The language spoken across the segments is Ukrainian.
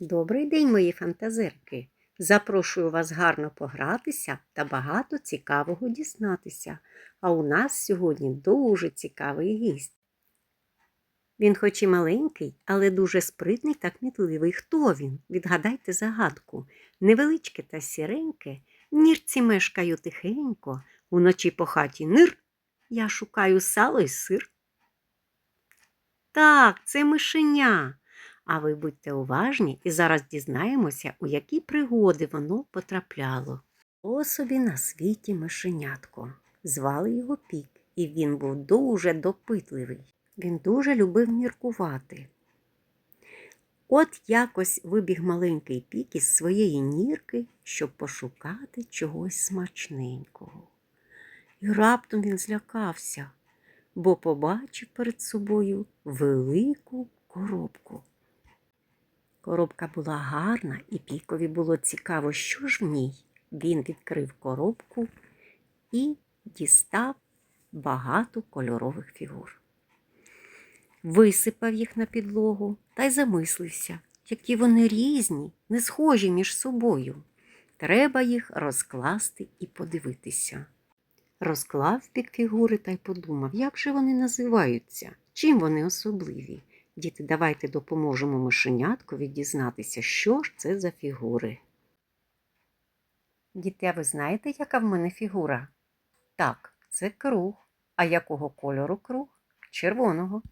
Добрий день, мої фантазерки! Запрошую вас гарно погратися та багато цікавого дізнатися. А у нас сьогодні дуже цікавий гість. Він хоч і маленький, але дуже спритний та кмітливий. Хто він? Відгадайте загадку. Невеличке та сіреньке, нірці мешкаю тихенько, уночі по хаті нир. Я шукаю сало й сир. Так, це мишеня. А ви будьте уважні і зараз дізнаємося, у які пригоди воно потрапляло. О собі на світі мишенятко. Звали його Пік, і він був дуже допитливий. Він дуже любив міркувати. От якось вибіг маленький пік із своєї нірки, щоб пошукати чогось смачненького. І раптом він злякався, бо побачив перед собою велику коробку. Коробка була гарна, і пікові було цікаво, що ж в ній. Він відкрив коробку і дістав багато кольорових фігур. Висипав їх на підлогу та й замислився, які вони різні, не схожі між собою. Треба їх розкласти і подивитися. Розклав під фігури та й подумав, як же вони називаються, чим вони особливі. Діти, давайте допоможемо мишеняткові дізнатися, що ж це за фігури. Діти, а ви знаєте, яка в мене фігура? Так, це круг. А якого кольору круг? Червоного.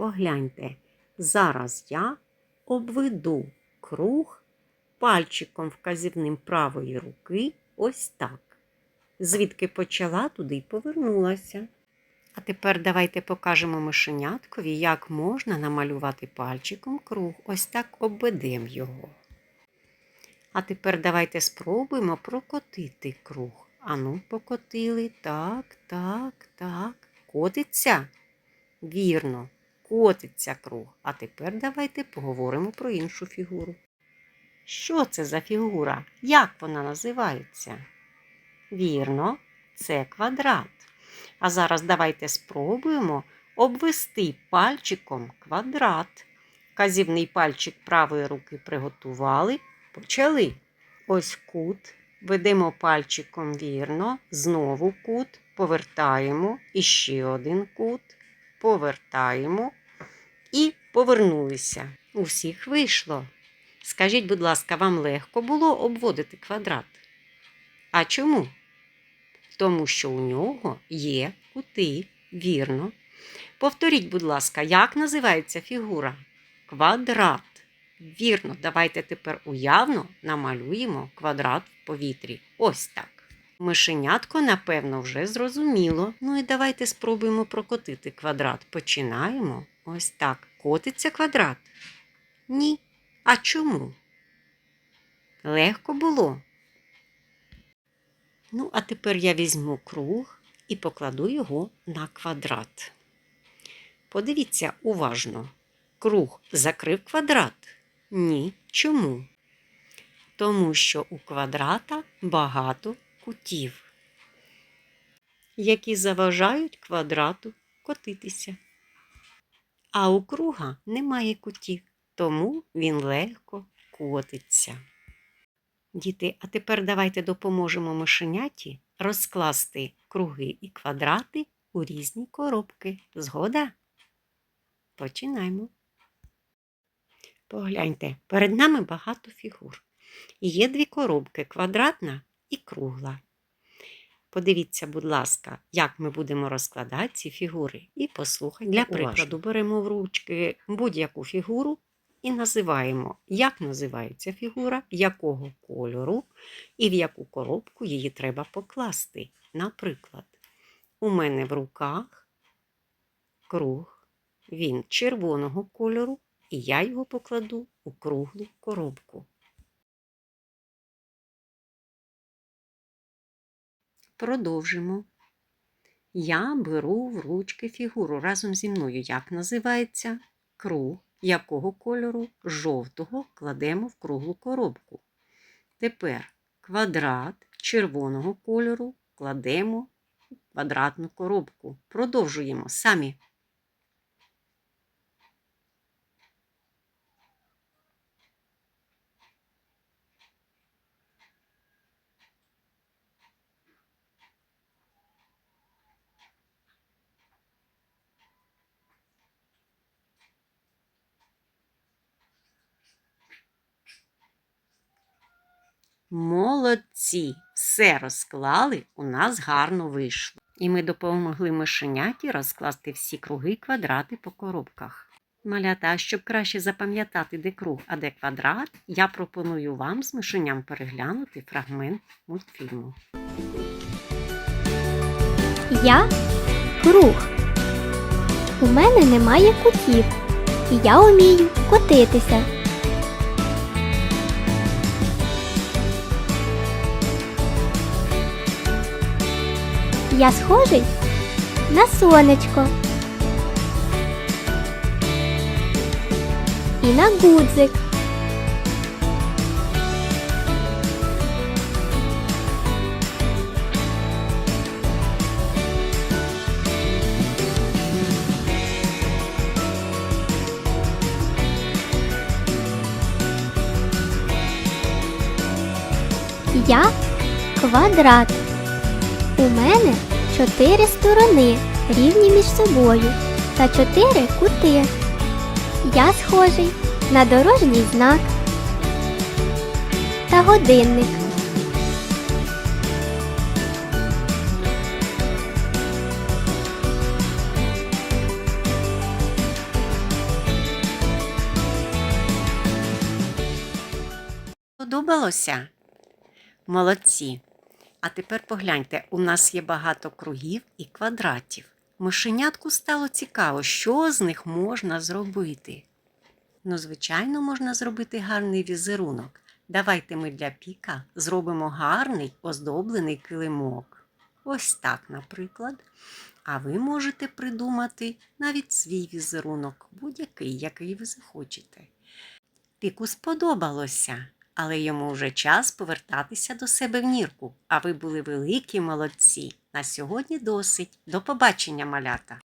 Погляньте, зараз я обведу круг пальчиком вказівним правої руки ось так. Звідки почала, туди й повернулася. А тепер давайте покажемо мишеняткові, як можна намалювати пальчиком круг. Ось так обведемо його. А тепер давайте спробуємо прокотити круг. Ану, покотили. Так, так, так. Котиться? Вірно, котиться круг. А тепер давайте поговоримо про іншу фігуру. Що це за фігура? Як вона називається? Вірно, це квадрат. А зараз давайте спробуємо обвести пальчиком квадрат. Казівний пальчик правої руки приготували, почали. Ось кут, ведемо пальчиком вірно, знову кут, повертаємо і ще один кут, повертаємо і повернулися. У всіх вийшло. Скажіть, будь ласка, вам легко було обводити квадрат? А чому? тому що у нього є кути, вірно. Повторіть, будь ласка, як називається фігура? Квадрат. Вірно, давайте тепер уявно намалюємо квадрат в повітрі. Ось так. Мишенятко, напевно, вже зрозуміло. Ну і давайте спробуємо прокотити квадрат. Починаємо. Ось так. Котиться квадрат? Ні. А чому? Легко було. Ну, а тепер я візьму круг і покладу його на квадрат. Подивіться уважно. Круг закрив квадрат? Ні. Чому? Тому що у квадрата багато кутів, які заважають квадрату котитися. А у круга немає кутів, тому він легко котиться. Діти, а тепер давайте допоможемо мишеняті розкласти круги і квадрати у різні коробки. Згода? Починаємо. Погляньте, перед нами багато фігур. Є дві коробки квадратна і кругла. Подивіться, будь ласка, як ми будемо розкладати ці фігури. І послухайте. Для прикладу беремо в ручки будь-яку фігуру і називаємо, як називається фігура, якого кольору і в яку коробку її треба покласти. Наприклад, у мене в руках круг, він червоного кольору, і я його покладу у круглу коробку. Продовжимо. Я беру в ручки фігуру разом зі мною. Як називається круг якого кольору жовтого кладемо в круглу коробку. Тепер квадрат червоного кольору кладемо в квадратну коробку. Продовжуємо самі. Молодці! Все розклали, у нас гарно вийшло. І ми допомогли мишеняті розкласти всі круги й квадрати по коробках. Малята, а щоб краще запам'ятати, де круг, а де квадрат, я пропоную вам з мишеням переглянути фрагмент мультфільму. Я круг. У мене немає кутів, і я вмію котитися. Я схожий на сонечко. І на гудзик. Я квадрат. У мене чотири сторони рівні між собою та чотири кути. Я схожий на дорожній знак та годинник. Подобалося? Молодці. А тепер погляньте, у нас є багато кругів і квадратів. Мишенятку стало цікаво, що з них можна зробити. Ну, звичайно, можна зробити гарний візерунок. Давайте ми для піка зробимо гарний оздоблений килимок. Ось так, наприклад. А ви можете придумати навіть свій візерунок, будь-який, який ви захочете. Піку сподобалося, але йому вже час повертатися до себе в нірку. А ви були великі молодці. На сьогодні досить. До побачення, малята!